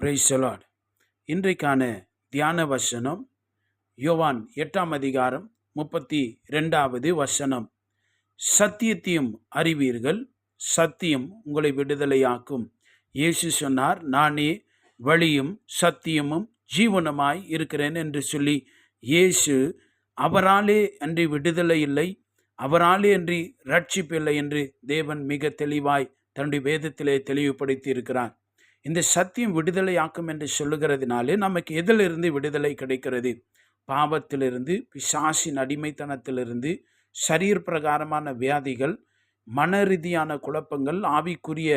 பிரைசலாட் இன்றைக்கான தியான வசனம் யோவான் எட்டாம் அதிகாரம் முப்பத்தி ரெண்டாவது வசனம். சத்தியத்தையும் அறிவீர்கள் சத்தியம் உங்களை விடுதலையாக்கும். இயேசு சொன்னார் நானே வழியும் சத்தியமும் ஜீவனமாய் இருக்கிறேன் என்று சொல்லி இயேசு அவராலே அன்றி விடுதலை இல்லை அவராலே அன்றி ரட்சிப்பில்லை என்று தேவன் மிக தெளிவாய் தன்னுடைய வேதத்திலே தெளிவுபடுத்தி இருக்கிறார் இந்த சத்தியம் விடுதலையாக்கும் என்று சொல்லுகிறதுனாலே நமக்கு எதிலிருந்து விடுதலை கிடைக்கிறது? பாவத்திலிருந்து பிசாசின் அடிமைத்தனத்திலிருந்து சரீர் பிரகாரமான வியாதிகள் மன ரீதியான குழப்பங்கள் ஆவிக்குரிய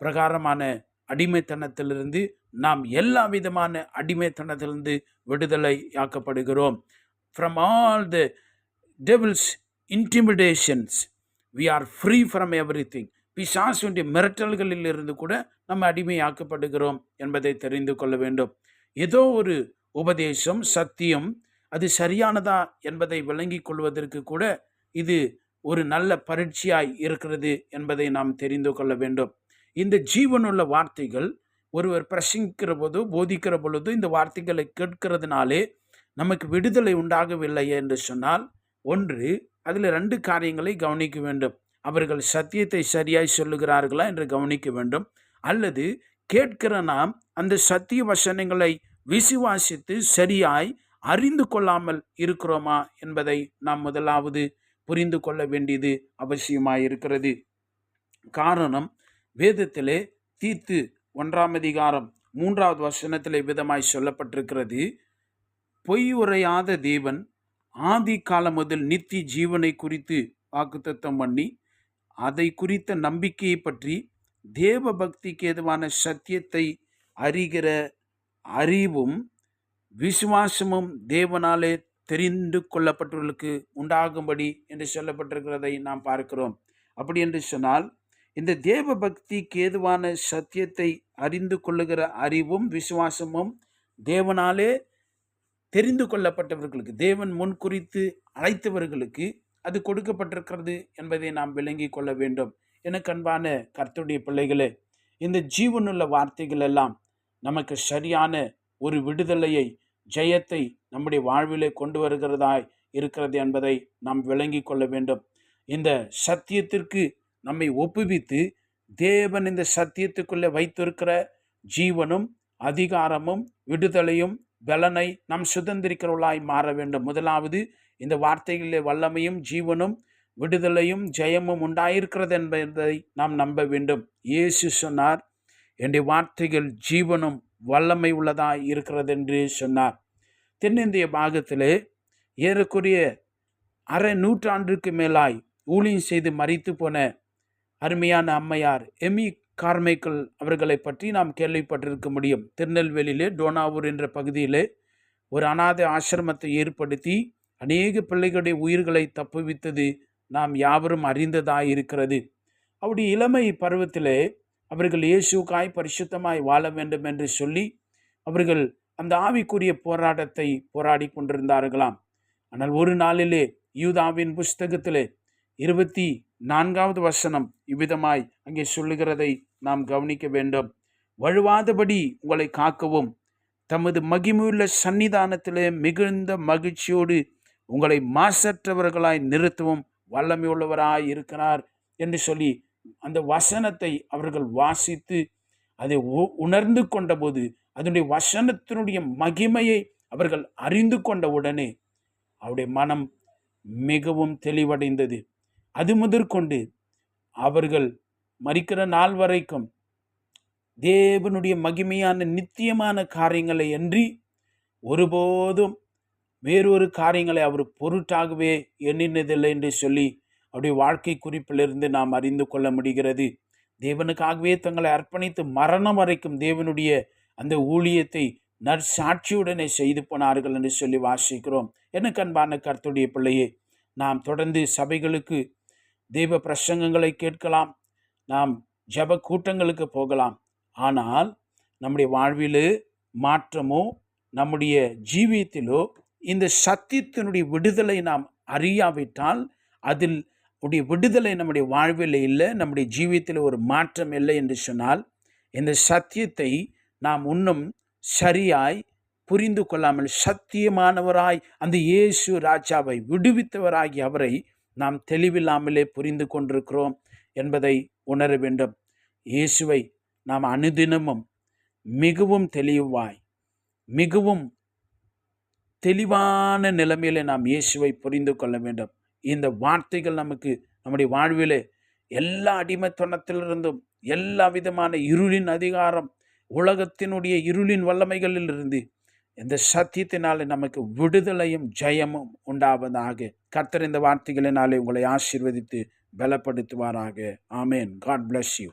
பிரகாரமான அடிமைத்தனத்திலிருந்து நாம் எல்லா விதமான அடிமைத்தனத்திலிருந்து விடுதலை ஆக்கப்படுகிறோம் from all the devils intimidations we are free from everything பிசாசுடைய மிரட்டல்களில் இருந்து கூட நம்ம அடிமையாக்கப்படுகிறோம் என்பதை தெரிந்து கொள்ள வேண்டும். ஏதோ ஒரு உபதேசம் சத்தியம் அது சரியானதா என்பதை விளங்கிக் கொள்வதற்கு கூட இது ஒரு நல்ல பரீட்சையாய் இருக்கிறது என்பதை நாம் தெரிந்து கொள்ள வேண்டும். இந்த ஜீவனுள்ள வார்த்தைகள் ஒருவர் பிரசங்கிக்கிற போதோ போதிக்கிற பொழுதோ இந்த வார்த்தைகளை கேட்கிறதுனாலே நமக்கு விடுதலை உண்டாகவில்லை என்று சொன்னால் ஒன்று அதில் ரெண்டு காரியங்களை கவனிக்க வேண்டும். அவர்கள் சத்தியத்தை சரியாய் சொல்லுகிறார்களா என்று கவனிக்க வேண்டும். அல்லது கேட்கிற நாம் அந்த சத்திய வசனங்களை விசுவாசித்து சரியாய் அறிந்து கொள்ளாமல் இருக்கிறோமா என்பதை நாம் முதலாவது புரிந்து கொள்ள வேண்டியது அவசியமாக இருக்கிறது. காரணம் வேதத்திலே தீத்து ஒன்றாம் அதிகாரம் மூன்றாவது வசனத்திலே விதமாய் சொல்லப்பட்டிருக்கிறது. பொய் உரையாத தேவன் ஆதி காலம் முதல் நித்தி ஜீவனை குறித்து வாக்குத்தத்தம் பண்ணி அதை குறித்த நம்பிக்கையை பற்றி தேவ பக்திக்கு ஏதுவான சத்தியத்தை அறிகிற அறிவும் விசுவாசமும் தேவனாலே தெரிந்து கொள்ளப்பட்டவர்களுக்கு உண்டாகும்படி என்று சொல்லப்பட்டிருக்கிறதை நாம் பார்க்கிறோம். அப்படி என்று சொன்னால் இந்த தேவ பக்திக்கு ஏதுவான சத்தியத்தை அறிந்து கொள்ளுகிற அறிவும் விசுவாசமும் தேவனாலே தெரிந்து கொள்ளப்பட்டவர்களுக்கு தேவன் முன் குறித்து அழைத்தவர்களுக்கு அது கொடுக்கப்பட்டிருக்கிறது என்பதை நாம் விளங்கி கொள்ள வேண்டும். எனக்கு அன்பான கர்த்தருடைய பிள்ளைகளே இந்த ஜீவனுள்ள வார்த்தைகள் எல்லாம் நமக்கு சரியான ஒரு விடுதலையை ஜெயத்தை நம்முடைய வாழ்விலே கொண்டு வருகிறதாய் இருக்கிறது என்பதை நாம் விளங்கி கொள்ள வேண்டும். இந்த சத்தியத்திற்கு நம்மை ஒப்புவித்து தேவன் இந்த சத்தியத்துக்குள்ளே வைத்திருக்கிற ஜீவனும் அதிகாரமும் விடுதலையும் பலனை நாம் சுதந்திரிக்கிறவர்களாய் மாற வேண்டும். முதலாவது இந்த வார்த்தைகளில் வல்லமையும் ஜீவனும் விடுதலையும் ஜெயமும் உண்டாயிருக்கிறது என்பதை நாம் நம்ப வேண்டும். இயேசு சொன்னார் என்னுடைய வார்த்தைகள் ஜீவனும் வல்லமை உள்ளதாக இருக்கிறது என்று சொன்னார். தென்னிந்திய பாகத்திலே ஏறக்குரிய அரை நூற்றாண்டுக்கு மேலாய் ஊழியம் செய்து மறித்து போன அருமையான அம்மையார் எமி கார்மைக்கல் அவர்களை பற்றி நாம் கேள்விப்பட்டிருக்க முடியும். திருநெல்வேலியிலே டோனாவூர் என்ற பகுதியிலே ஒரு அனாதை ஆசிரமத்தை ஏற்படுத்தி அநேக பிள்ளைகளுடைய உயிர்களை தப்புவித்தது நாம் யாவரும் அறிந்ததாக இருக்கிறது அப்படி இளமை பருவத்திலே அவர்கள் இயேசுக்காய் பரிசுத்தமாய் வாழ வேண்டும் என்று சொல்லி அவர்கள் அந்த ஆவிக்குரிய போராட்டத்தை போராடி கொண்டிருந்தார்களாம். ஆனால் ஒரு நாளிலே யூதாவின் புஸ்தகத்திலே இருபத்தி நான்காவது வசனம் இவ்விதமாய் அங்கே சொல்லுகிறதை நாம் கவனிக்க வேண்டும். வழுவாதபடி உங்களை காக்கவும். தமது மகிமையுள்ள சன்னிதானத்திலே மிகுந்த மகிழ்ச்சியோடு உங்களை மாசற்றவர்களாய் நிறுத்தவும் வல்லமையுள்ளவராய் இருக்கிறார் என்று சொல்லி அந்த வசனத்தை அவர்கள் வாசித்து அதை உணர்ந்து கொண்டபோது அதனுடைய வசனத்தினுடைய மகிமையை அவர்கள் அறிந்து கொண்ட உடனே அவருடைய மனம் மிகவும் தெளிவடைந்தது. அது முதற்கொண்டு அவர்கள் மறிக்கிற நாள் வரைக்கும் தேவனுடைய மகிமையான நித்தியமான காரியங்களை அன்றி ஒருபோதும் வேறொரு காரியங்களை அவர் பொருட்டாகவே எண்ணினதில்லை என்று சொல்லி அவருடைய வாழ்க்கை குறிப்பிலிருந்து நாம் அறிந்து கொள்ள முடிகிறது. தேவனுக்காகவே தங்களை அர்ப்பணித்து மரணம் வரைக்கும் தேவனுடைய அந்த ஊழியத்தை நற்சாட்சியுடனே செய்து போனார்கள் என்று சொல்லி வாசிக்கிறோம். எனக்கு அன்பான கருத்துடைய பிள்ளையே நாம் தொடர்ந்து சபைகளுக்கு தெய்வ பிரசங்கங்களை கேட்கலாம். நாம் ஜப கூட்டங்களுக்கு போகலாம். ஆனால் நம்முடைய வாழ்விலோ மாற்றமோ நம்முடைய ஜீவியத்திலோ இந்த சத்தியத்தினுடைய விடுதலை நாம் அறியாவிட்டால் அதில் உடைய விடுதலை நம்முடைய வாழ்வில் இல்லை நம்முடைய ஜீவியத்தில் ஒரு மாற்றம் இல்லை என்று சொன்னால் இந்த சத்தியத்தை நாம் இன்னும் சரியாய் புரிந்து கொள்ளாமல் சத்தியமானவராய் அந்த இயேசு ராஜாவை விடுவித்தவராகி அவரை நாம் தெளிவில்லாமலே புரிந்து கொண்டிருக்கிறோம் என்பதை உணர வேண்டும். இயேசுவை நாம் அனுதினமும் மிகவும் தெளிவாய் மிகவும் தெளிவான நிலைமையில நாம் இயேசுவை புரிந்து கொள்ள வேண்டும். இந்த வார்த்தைகள் நமக்கு நம்முடைய வாழ்விலே எல்லா அடிமைத்தனத்திலிருந்தும் எல்லா விதமான இருளின் அதிகாரம் உலகத்தினுடைய இருளின் வல்லமைகளிலிருந்து இந்த சத்தியத்தினாலே நமக்கு விடுதலையும் ஜெயமும் உண்டாவதாக கர்த்தர் இந்த வார்த்தைகளினாலே உங்களை ஆசீர்வதித்து பலப்படுத்துவாராக. ஆமேன். God bless you